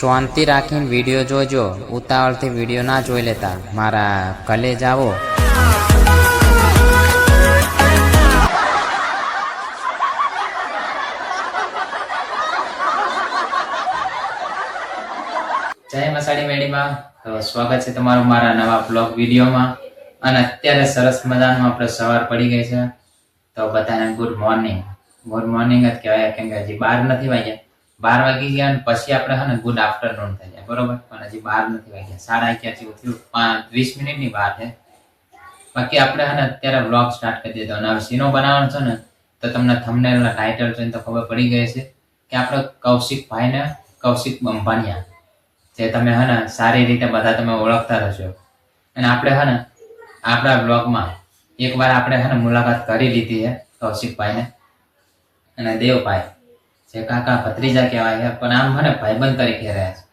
શાંતિ રાખીને વીડિયો જોજો. ઉતાવળથી વીડિયો ના જોઈ લેતા. મારા કલે જાવો જય મસાડી મેડીમાં. તો સ્વાગત છે તમારું મારા નવા બ્લોગ વિડીયોમાં. અને અત્યારે સરસ મજાનું આપણે સવાર પડી ગઈ છે. તો બધાને ગુડ મોર્નિંગ ગુડ મોર્નિંગ જ કહેવાય. કેમ કે હજી બાર નથી વાગ્યા. બાર વાગી ગયા અને પછી આપણે હે ને ગુડ આફ્ટરનૂન થઈ જાય બરોબર? પણ હજી બાર નથી વાગ્યા. સાડા અગિયાર જેવું થયું. પાંચ, વીસ મિનિટની વાર છે બાકી આપણે હે ને અત્યારે બ્લોગ સ્ટાર્ટ કરી દીધો. અને હવે સીનો બનાવવાનો છે ને, તો તમને થંબનેલના ટાઇટલ જોઈને તો ખબર પડી ગઈ છે કે આપણે કૌશિક ભાઈને કૌશિક બંભાનિયા જે તમે હે ને સારી રીતે બધા તમે ઓળખતા રહેશો અને આપણે હે ને આપણા બ્લોગમાં એકવાર આપણે હે ને મુલાકાત કરી લીધી છે કૌશિકભાઈને અને દેવભાઈ. જે કાકા ભત્રીજા કહેવાય છે, પણ આમ મને ભાઈબંધ તરીકે રહે છે,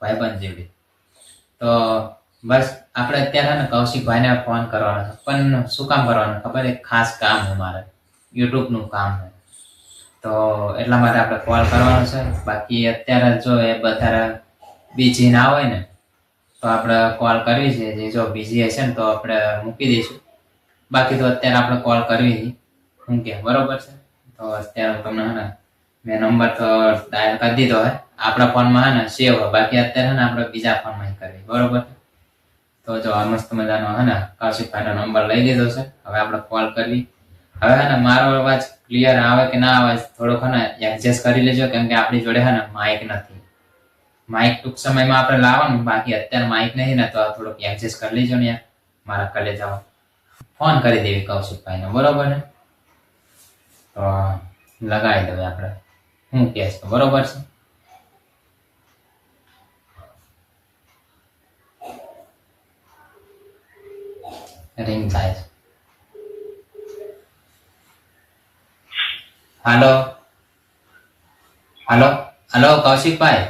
ભાઈબંધ જેવી. તો બસ આપણે અત્યારે કૌશિકભાઈને ફોન કરવાનો છે. પણ શું કામ કરવાનું? ખબર એક ખાસ કામ છે મારે. યુટ્યુબનું કામ છે. તો એટલા માટે આપણે કોલ કરવાનો છે. બાકી અત્યારે જો એ બધા બીજી ના હોય ને, તો આપણે કોલ કરવી છે. જે જો બીજી હશે ને, તો આપણે મૂકી દઈશું. બાકી તો અત્યારે આપણે કોલ કરવી હું કે, બરોબર છે? તો અત્યારે તમને મેં નંબર તો ડાયલ કરી દીધો હે. આપણા ફોનમાં હે ને સેવ હોય. બાકી અત્યારે હે ને, આપણે બીજા ફોનમાં કરીએ. બરોબર? તો જો, આ મસ્ત મજાનો હે ને કૌશિકભાઈનો નંબર લઈ લીધો છે. હવે આપણે કોલ કરવી હવે હે ને, મારો અવાજ ક્લિયર આવે કે ના આવે, થોડોક હે ને એડજસ્ટ કરી લેજો, કેમ કે આપણી જોડે હે ને માઇક નથી. માઇક ટૂંક સમયમાં આપણે લાવવાનું, બાકી અત્યારે માઇક નહીં ને, તો થોડુંક એડજસ્ટ કરી લેજો ને મારા કલે જાઓ ફોન કરી દેવી કૌશિકભાઈને, બરોબર ને? તો, લગાવી દઉં આપણે. હું કહે બરોબર છે? રિંગ થાય છે. હાલો? હાલો? હાલો, કૌશિકભાઈ?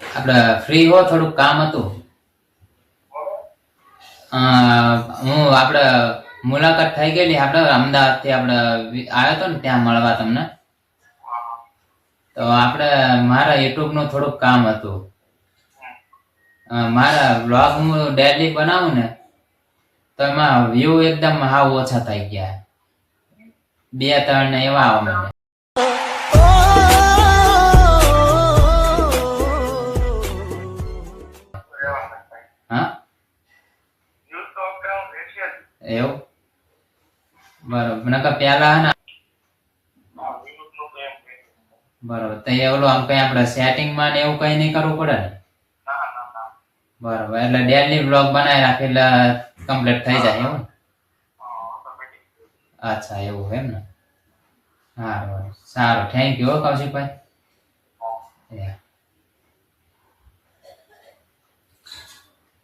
આપણે ફ્રી હો, થોડુંક કામ હતું. હું આપણે મુલાકાત થઈ ગયેલી આપણે અમદાવાદથી આપણે આવ્યો હતો ને ત્યાં મળવા તમને. તો આપણે મારા યુટ્યુબનું થોડુંક કામ હતું. મારા બ્લોગ હું ડેલી બનાવું ને તો એમાં વ્યૂ એકદમ હાવ ઓછા થઈ ગયા. બે ત્રણ ને એવા આવે મને હા? એવું? બરોબર. નકર પેલા હે ને બરોબર. ત્યાં ઓલો આમ કઈ આપણે સેટિંગમાં ને એવું કઈ નહીં કરવું પડે ને? બરોબર. એટલે ડેલી બ્લોગ બનાવી રાખે એટલે કમ્પ્લીટ થઈ જાય એવું અચ્છા એવું એમ ને? સારું સારું. થેન્ક યુ કૌશિકભાઈ.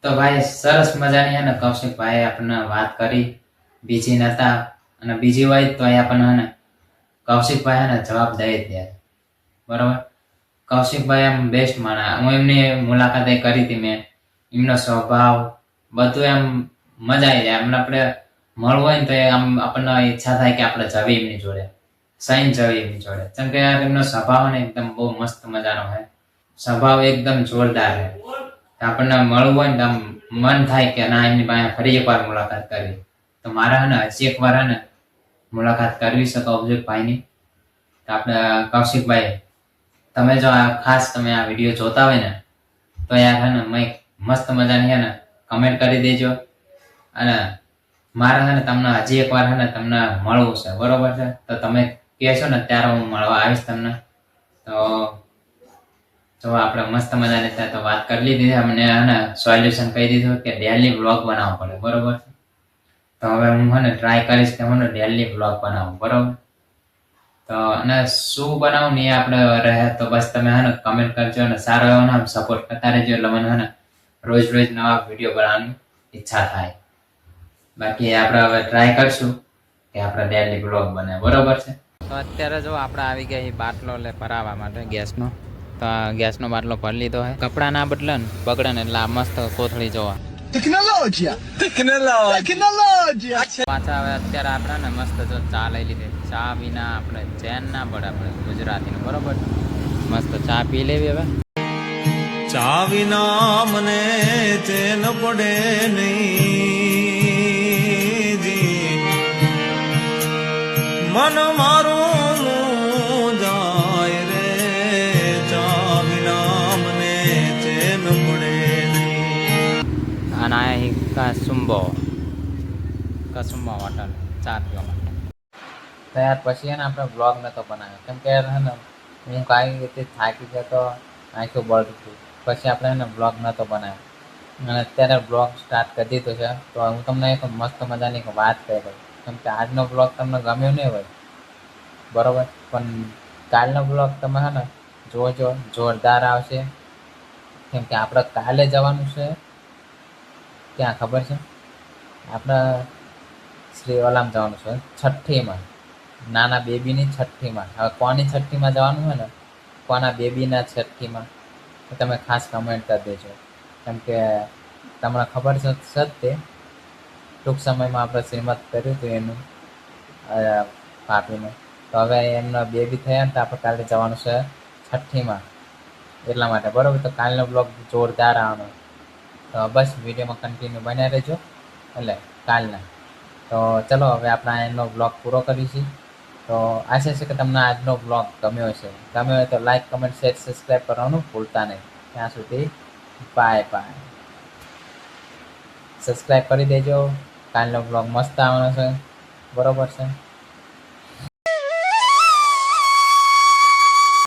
તો ભાઈ સરસ મજાની હે ને કૌશિકભાઈ આપણને વાત કરી. બીજી નતા. અને બીજી હોય તો આપણને કૌશિકભાઈ ને જવાબ દઈ દે. બરોબર? કૌશિકભાઈ એમ બેસ્ટ માણા હું એમની મુલાકાત કરી હતી મેં. એમનો સ્વભાવ, બધું એમ મજા આવી જાય. એમને આપણે મળવું હોય ને તો આમ આપણને ઈચ્છા થાય કે આપણે જવી એમની જોડે. સાઈન જવી એમની જોડે. કેમ કે એમનો સ્વભાવ ને એકદમ બહુ મસ્ત મજાનો હોય. સ્વભાવ એકદમ જોરદાર છે. આપણને મળવું હોય ને આમ મન થાય કે ના, એમની પાસે ફરી એકવાર મુલાકાત કરવી. તો મારા ને, હજી એકવાર ને મુલાકાત કરવી છે કૌશિકભાઈની તો આપણે કૌશિકભાઈ તમે જો આ ખાસ તમે આ વીડિયો જોતા હોય ને, તો યાર હે ને મેં મસ્ત મજાની હે ને કમેન્ટ કરી દેજો. અને મારે હે ને તમને હજી એકવાર હે ને તમને મળવું છે, બરોબર છે? તો તમે કહેશો ને ત્યારે હું મળવા આવીશ તમને. તો જો આપણે મસ્ત મજાની ત્યાં તો વાત કરી લીધી, અમને હે સોલ્યુશન કહી દીધું કે ડેલી બ્લોગ બનાવવો પડે, બરોબર છે? તો હવે હું હે ને ટ્રાય કરીશ કે હું ડેલી બ્લોગ બનાવું, બરોબર? તો અને શું બનાવું ને એ આપણે રહે તો બસ તમે હે ને કમેન્ટ કરજો અને સારો એવો ને સપોર્ટ કરતા રહેજો એટલે મને હે ને રોજ રોજ નવા વીડિયો બનાવવાની ઈચ્છા થાય. બાકી આપણે હવે ટ્રાય કરશું કે આપણે ડેલી બ્લોગ બને. બરોબર છે? તો અત્યારે જો આપણે આવી ગયા બાટલો લે ભરાવા માટે ગેસનો. તો ગેસનો બાટલો ભરી લીધો હોય કપડા ના બદલે ને બગડે ને એટલે મસ્ત કોથળી જોવા. Tecnologia! Tecnologia! પાછા હવે અત્યારે આપણે ને મસ્ત જો ચા લઈ લીધી. ચા વિના આપણે ચેન ના પડે આપણે ગુજરાતીનું બરોબર? મસ્ત ચા પી લેવી હવે. ચા વિના મને ચેન પડે નહીં મન મારું કસુંબો. કાસુંબો હોટલ ચા પીવા માટે. તો પછી એને આપણે બ્લોગ નહોતો બનાવ્યો. કેમ કે ને હું કાંઈ રીતે થાકી જતો, આંખો બળતું પછી આપણે એને બ્લોગ નહોતો બનાવ્યો. અને અત્યારે બ્લોગ સ્ટાર્ટ કરી દીધો છે. તો હું તમને એક મસ્ત મજાની એક વાત કહી દઉં. કેમ કે આજનો બ્લોગ તમને ગમ્યો નહીં હોય. બરોબર? પણ કાલનો બ્લોગ તમે હે ને જોજો. જોરદાર આવશે. કેમ કે આપણે કાલે જવાનું છે. ક્યાં ખબર છે? આપણે શ્રી ઓલામ જવાનું છે. છઠ્ઠીમાં. નાના બેબીની છઠ્ઠીમાં. હવે કોની છઠ્ઠીમાં જવાનું હોય ને? કોના બેબીના છઠ્ઠીમાં? તો તમે ખાસ કમેન્ટ કરી દેજો. કેમ કે તમને ખબર છે તે ટૂંક સમયમાં આપણે શ્રીમત કર્યું હતું એનું પાપીને. તો હવે એમના બેબી થયા ને તો આપણે કાલે જવાનું છે છઠ્ઠીમાં. એટલા માટે. બરાબર? તો કાલનો બ્લોગ જોરદાર આવવાનો. તો બસ વિડીયોમાં કન્ટિન્યુ બન્યા રહેજો. એટલે કાલના. તો ચલો હવે આપણે એનો બ્લોગ પૂરો કરીશું. તો આશા છે કે તમને આજનો બ્લોગ ગમ્યો હશે. ગમ્યો હોય તો લાઈક કમેન્ટ શેર સબસ્ક્રાઈબ કરવાનું ભૂલતા નહીં. ત્યાં સુધી બાય બાય સબસ્ક્રાઈબ કરી દેજો. કાલનો બ્લોગ મસ્ત આવવાનો છે. બરોબર છે?